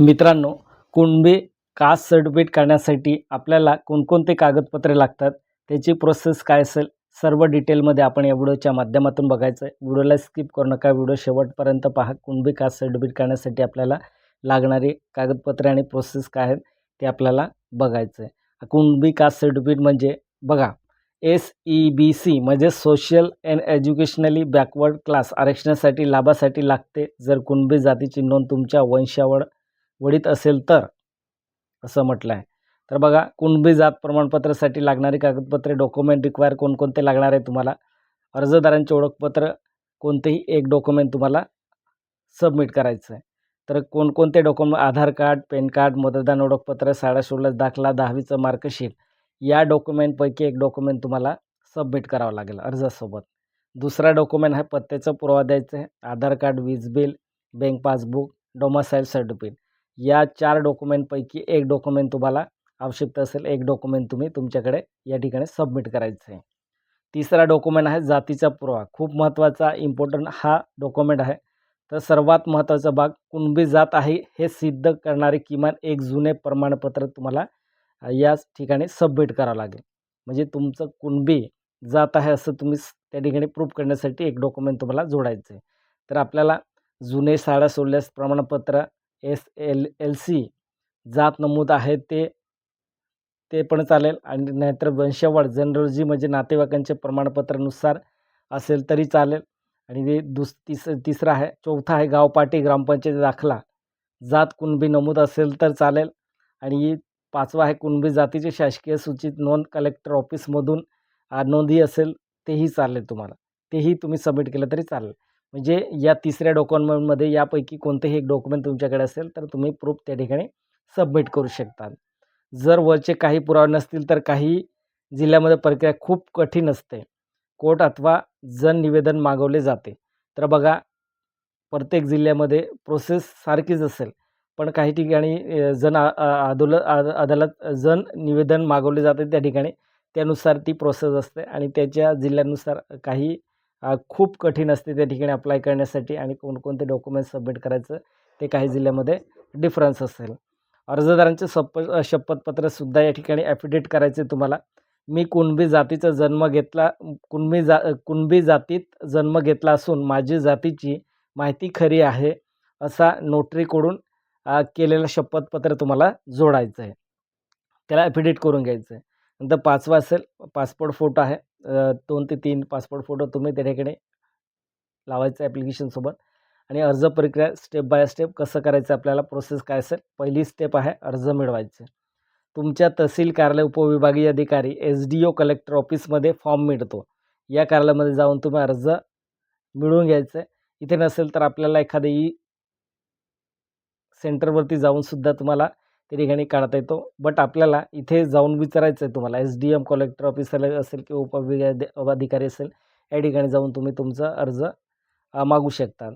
मित्रांनो Kunbi caste certificate करण्यासाठी आपल्याला कोणकोणते कागदपत्रे लागतात त्याची प्रोसेस काय असेल सर्व डिटेलमध्ये आपण या व्हिडिओच्या माध्यमातून बघायचं आहे व्हिडिओला स्किप करू नका व्हिडिओ शेवटपर्यंत पहा. कुणबी कास्ट सर्टिफिकेट करण्यासाठी आपल्याला लागणारी कागदपत्रे आणि प्रोसेस काय आहेत ते आपल्याला बघायचं आहे कुणबी कास्ट सर्टिफिकेट म्हणजे बघा एस ई बी सी म्हणजे social and educationally backward class. आरक्षणासाठी लाभासाठी लागते. जर कुणबी जातीची नोंद तुमच्या वंशावळ वडीत असेल तर असं म्हटलं आहे तर बघा कुणबी जात प्रमाणपत्रासाठी लागणारी कागदपत्रे डॉक्युमेंट रिक्वायर कोणकोणते लागणार आहे तुम्हाला? अर्जदारांचे ओळखपत्र कोणतेही एक डॉक्युमेंट तुम्हाला सबमिट करायचं आहे तर कोणकोणते document Aadhaar card PAN card मतदान ओळखपत्र शाळा सोडल्यास दाखला दहावीचं मार्कशीट या डॉक्युमेंटपैकी एक डॉक्युमेंट तुम्हाला सबमिट करावं लागेल अर्जासोबत. दुसरा डॉक्युमेंट आहे पत्त्याचा पुरावा द्यायचा आहे. आधार कार्ड वीज bill bank passbook domicile certificate या चार डॉक्युमेंटपैकी एक डॉक्युमेंट तुम्हाला आवश्यकता असेल एक डॉक्युमेंट तुम्ही तुमच्याकडे या ठिकाणी सबमिट करायचं आहे. तिसरा डॉक्युमेंट आहे जातीचा पुरावा. खूप महत्त्वाचा इम्पॉर्टंट हा डॉक्युमेंट आहे. तर सर्वात महत्त्वाचा भाग कुणबी जात आहे हे सिद्ध करणारे किमान एक जुने प्रमाणपत्र तुम्हाला याच ठिकाणी सबमिट करावं लागेल. म्हणजे तुमचं कुणबी जात आहे असं तुम्ही त्या ठिकाणी प्रूफ करण्यासाठी एक डॉक्युमेंट तुम्हाला जोडायचं आहे. तर आपल्याला जुने शाळा सोडल्यास प्रमाणपत्र एस एल एल सी जात नमूद आहे ते ते पण चालेल. आणि नाहीतर वंशवाढ जनरॉलॉजी म्हणजे नातेवाईकांचे प्रमाणपत्रानुसार असेल तरी चालेल. आणि ते दुस तिस तिसरा आहे चौथा आहे गावपाटी ग्रामपंचायत दाखला. जात कुणबी नमूद असेल तर चालेल. आणि पाचवा आहे कुणबी जातीची शासकीय सूचित नोंद कलेक्टर ऑफिसमधून नोंदी असेल तेही चालेल तुम्हाला. तेही तुम्ही सबमिट केलं तरी चालेल. म्हणजे या तिसऱ्या डॉक्युमेंटमध्ये यापैकी कोणतेही एक डॉक्युमेंट तुमच्याकडे असेल तर तुम्ही प्रूफ त्या ठिकाणी सबमिट करू शकता. जर वरचे काही पुरावे नसतील तर काही जिल्ह्यामध्ये प्रक्रिया खूप कठीण असते. कोर्ट अथवा जन निवेदन मागवले जाते. तर बघा प्रत्येक जिल्ह्यामध्ये प्रोसेस सारखीच असेल पण काही ठिकाणी जन आदोल अदालत जन निवेदन मागवले जाते त्या ठिकाणी. त्यानुसार ती प्रोसेस असते आणि त्याच्या जिल्ह्यानुसार काही खूप कठीण असते त्या ठिकाणी अप्लाय करण्यासाठी आणि कोणकोणते डॉक्युमेंट सबमिट करायचं ते काही जिल्ह्यामध्ये डिफरन्स असेल. अर्जदारांचे सप शपथपत्रसुद्धा या ठिकाणी ॲफिडेट करायचे तुम्हाला. मी कुणबी जातीचा जन्म घेतला कुणबी जा कुणबी जातीत जन्म घेतला असून माझी जातीची माहिती खरी आहे असा नोटरीकडून केलेलं शपथपत्र तुम्हाला जोडायचं आहे त्याला ॲफिडेट करून घ्यायचं आहे नंतर पाचवा असेल पासपोर्ट फोटो आहे. दोन ते तीन पासपोर्ट फोटो तुम्ही त्या ठिकाणी लावायचं ॲप्लिकेशनसोबत आणि अर्ज प्रक्रिया स्टेप बाय स्टेप कसं करायचं आपल्याला प्रोसेस काय असेल पहिली स्टेप आहे अर्ज मिळवायचे. तुमच्या तहसील कार्यालय उपविभागीय अधिकारी एस डी ओ कलेक्टर ऑफिसमध्ये फॉर्म मिळतो. या कार्यालयामध्ये जाऊन तुम्ही अर्ज मिळवून घ्यायचं आहे. इथे नसेल तर आपल्याला एखादं ई सेंटरवरती जाऊनसुद्धा तुम्हाला त्या ठिकाणी काढता येतो. बट आपल्याला इथे जाऊन विचारायचं आहे तुम्हाला. S D M collector officer असेल किंवा उपविभाग अधिकारी असेल या ठिकाणी जाऊन तुम्ही तुमचा अर्ज मागू शकता.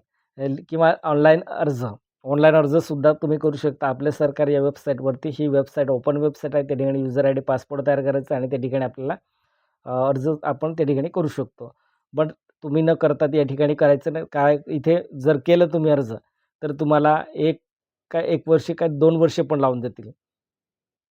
किंवा ऑनलाईन अर्ज. ऑनलाईन अर्जसुद्धा तुम्ही करू शकता. आपल्या सरकार या वेबसाईटवरती ही वेबसाईट ओपन वेबसाईट आहे. त्या ठिकाणी युजर आय डी पासपोर्ट तयार करायचा आणि त्या ठिकाणी आपल्याला अर्ज आपण त्या ठिकाणी करू शकतो. बट तुम्ही न करता या ठिकाणी करायचं नाही. काय इथे जर केलं तुम्ही अर्ज तर तुम्हाला एक काय एक वर्ष काय दोन वर्षे पण लावून देतील.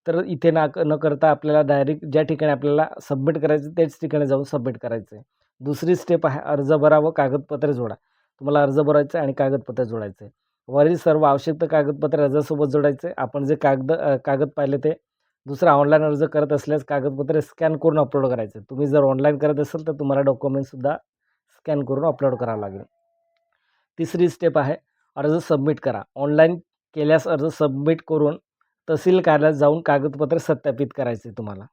तर इथे ना न करता आपल्याला डायरेक्ट ज्या ठिकाणी आपल्याला सबमिट करायचं त्याच ठिकाणी जाऊन सबमिट करायचं आहे. दुसरी स्टेप आहे अर्ज भरा व कागदपत्रे जोडा. तुम्हाला अर्ज भरायचं आहे आणि कागदपत्र जोडायचं आहे. वरील सर्व आवश्यक कागदपत्रे अर्जासोबत जोडायचे आपण जे कागद कागद पाहिले ते दुसरा ऑनलाईन अर्ज करत असल्यास कागदपत्रे स्कॅन करून अपलोड करायचे. तुम्ही जर ऑनलाईन करत असाल तर तुम्हाला डॉक्युमेंटसुद्धा स्कॅन करून अपलोड करावं लागेल. तिसरी स्टेप आहे अर्ज सबमिट करा. ऑनलाईन केल्यास अर्ज सबमिट करून तहसील कार्यालयात जाऊन कागदपत्रे सत्यापित करायचे तुम्हाला.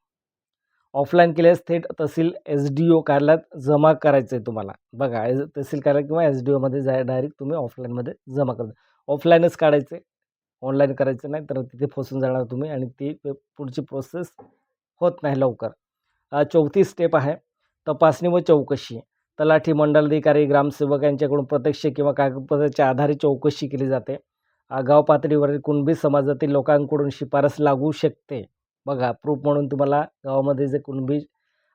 ऑफलाईन केल्यास थेट तहसील एस डी ओ कार्यालयात जमा करायचं आहे तुम्हाला. बघा एस तहसील कार्यालय किंवा एस डी ओमध्ये जाय डायरेक्ट तुम्ही ऑफलाईनमध्ये जमा करा ऑफलाईनच काढायचे ऑनलाईन करायचं नाही तर तिथे फसून जाणार तुम्ही आणि ती पुढची प्रोसेस होत नाही लवकर. चौथी स्टेप आहे. तपासणी व चौकशी. तलाठी मंडलाधिकारी ग्रामसेवक यांच्याकडून प्रत्यक्ष किंवा कागदपत्राच्या आधारे चौकशी केली जाते. गाव पातळीवरील कुणबी समाजातील लोकांकडून शिफारस लागू शकते. बघा प्रूफ म्हणून तुम्हाला गावामध्ये जे कुणबी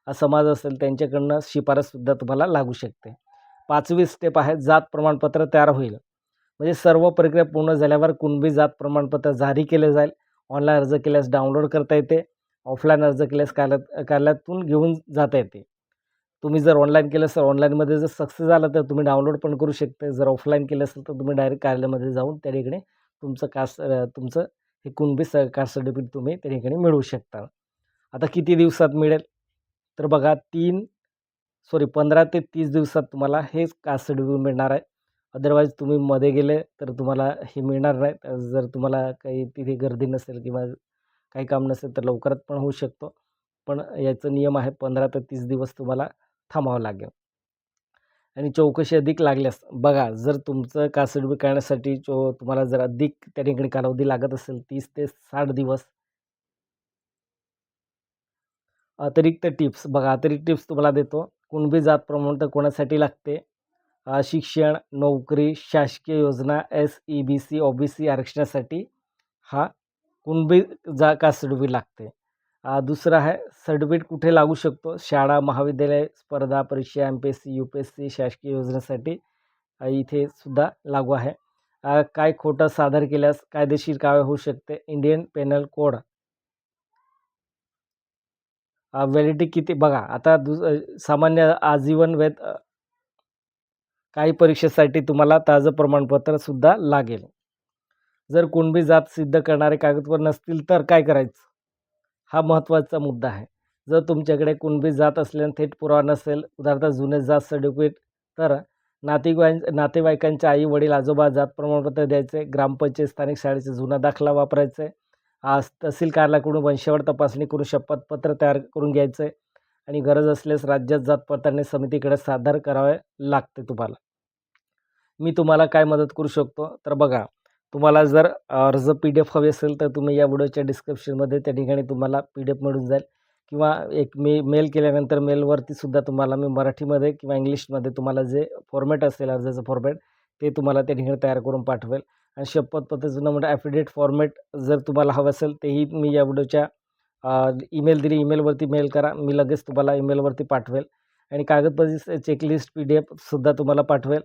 समाज असेल त्यांच्याकडनं शिफारससुद्धा तुम्हाला लागू शकते. पाचवी स्टेप आहे जात प्रमाणपत्र तयार होईल. म्हणजे सर्व प्रक्रिया पूर्ण झाल्यावर कुणबी जात प्रमाणपत्र जारी केले जाईल. ऑनलाईन अर्ज केल्यास डाउनलोड करता येते. ऑफलाईन अर्ज केल्यास कार्यात कार्यालयातून घेऊन जाता येते. तुम्ही जर ऑनलाईन केलं असेल ऑनलाईनमध्ये जर सक्सेस झालं तर तुम्ही डाउनलोड पण करू शकता. जर ऑफलाईन केलं असेल तर तुम्ही डायरेक्ट कार्यालयामध्ये जाऊन त्या ठिकाणी तुमचं कास्ट तुमचं हे कुणबी स कास्ट सर्टिफिकेट तुम्ही त्या ठिकाणी मिळवू शकता. आता किती दिवसात मिळेल? तर बघा तीन सॉरी पंधरा ते तीस दिवसात तुम्हाला हेच कास्ट सर्टिफिकेट मिळणार आहे. अदरवाईज तुम्ही मध्ये गेले तर तुम्हाला हे मिळणार नाही. जर तुम्हाला काही तिथे गर्दी नसेल किंवा काही काम नसेल तर लवकरात पण होऊ शकतो. पण याचं नियम आहे पंधरा ते तीस दिवस तुम्हाला थांबावं लागेल. आणि चौकशी अधिक लागल्यास बघा जर तुमचं कास्ट करण्यासाठी चो तुम्हाला जर अधिक त्या ठिकाणी कालावधी लागत असेल तीस ते साठ दिवस. अतिरिक्त टिप्स बघा अतिरिक्त टिप्स तुम्हाला देतो. कुणबी जात प्रमाणपत्र कोणासाठी लागते? शिक्षण नोकरी शासकीय योजना S E B C O B C आरक्षणासाठी हा कुणबी जा कास्ट लागते. दुसरं आहे सर्टिफिकेट कुठे लागू शकतो? शाळा महाविद्यालय स्पर्धा परीक्षा M P S C U P S C शासकीय योजनेसाठी इथे सुद्धा लागू आहे. काय खोटं सादर केल्यास कायदेशीर कारवाई होऊ शकते? Indian penal code. व्हॅलिडिटी किती? बघा आता दु सामान्य आजीवन वेद काही परीक्षेसाठी तुम्हाला ताजं प्रमाणपत्रसुद्धा लागेल. जर कुणबी जात सिद्ध करणारे कागदपत्र नसतील तर काय करायचं? हा महत्त्वाचा मुद्दा आहे. जर तुमच्याकडे कुणबी जात असल्याने थेट पुरावा नसेल उदाहरणार्थ जुने जात सर्टिफिकेट तर नातेवाई नातेवाईकांचे आई वडील आजोबा जात प्रमाणपत्र द्यायचे ग्रामपंचायत स्थानिक शाळेचा जुना दाखला वापरायचे आहे आज तहसील कार्यालयाकडून वंशावर तपासणी करून शपथपत्र तयार करून घ्यायचे आणि गरज असल्यास राज्यात जात पडताळणी समितीकडे सादर करावे लागते तुम्हाला. मी तुम्हाला काय मदत करू शकतो? तर बघा तुम्हाला जर अर्ज पी डी एफ हवी असेल तर तुम्ही या व्हिडिओच्या डिस्क्रिप्शनमध्ये त्या ठिकाणी तुम्हाला पी डी एफ मिळून जाईल. किंवा एक मी मेल केल्यानंतर मेलवरती सुद्धा तुम्हाला मी मराठीमध्ये किंवा इंग्लिशमध्ये तुम्हाला जे फॉर्मॅट असेल अर्जाचं फॉर्मॅट ते तुम्हाला त्या ठिकाणी तयार करून पाठवेल. आणि शपथपत्र जुनं म्हणजे ॲफिडेट फॉर्मॅट जर तुम्हाला हवं असेल तेही मी या व्हिडिओच्या ईमेल दिली ईमेलवरती मेल करा. मी लगेच तुम्हाला ईमेलवरती पाठवेल. आणि कागदपत्री चेकलिस्ट पी डी एफसुद्धा तुम्हाला पाठवेल.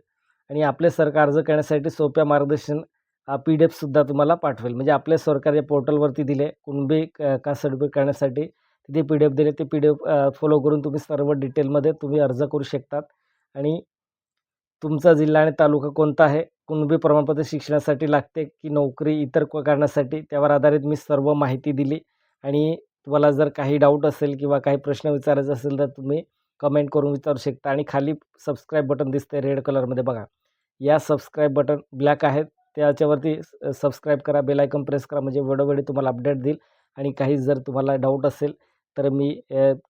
आणि आपले सरकार अर्ज करण्यासाठी सोप्या मार्गदर्शन पी डी एफसुद्धा तुम्हाला पाठवेल. म्हणजे आपल्या सरकार या पोर्टलवरती दिले कुणबी का सर्टिफिकेट करण्यासाठी तिथे पी डी एफ दिले ते पी डी एफ फॉलो करून तुम्ही सर्व डिटेलमध्ये तुम्ही अर्ज करू शकतात. आणि तुमचा जिल्हा आणि तालुका कोणता आहे कुणबी प्रमाणपत्र शिक्षणासाठी लागते की नोकरी इतर कारणासाठी त्यावर आधारित मी सर्व माहिती दिली. आणि तुम्हाला जर काही डाऊट असेल किंवा काही प्रश्न विचारायचा असेल तर तुम्ही कमेंट करून विचारू शकता. आणि खाली सबस्क्राईब बटन दिसते रेड कलरमध्ये बघा. या सबस्क्राईब बटन ब्लॅक आहेत. त्याच्यावरती सबस्क्राईब करा बेल प्रेस करा म्हणजे वेळोवेळी तुम्हाला अपडेट देईल. आणि काही जर तुम्हाला डाऊट असेल तर मी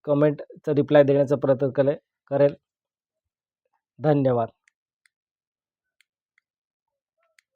कमेंटचं रिप्लाय देण्याचा प्रयत्न करेल करेल. धन्यवाद.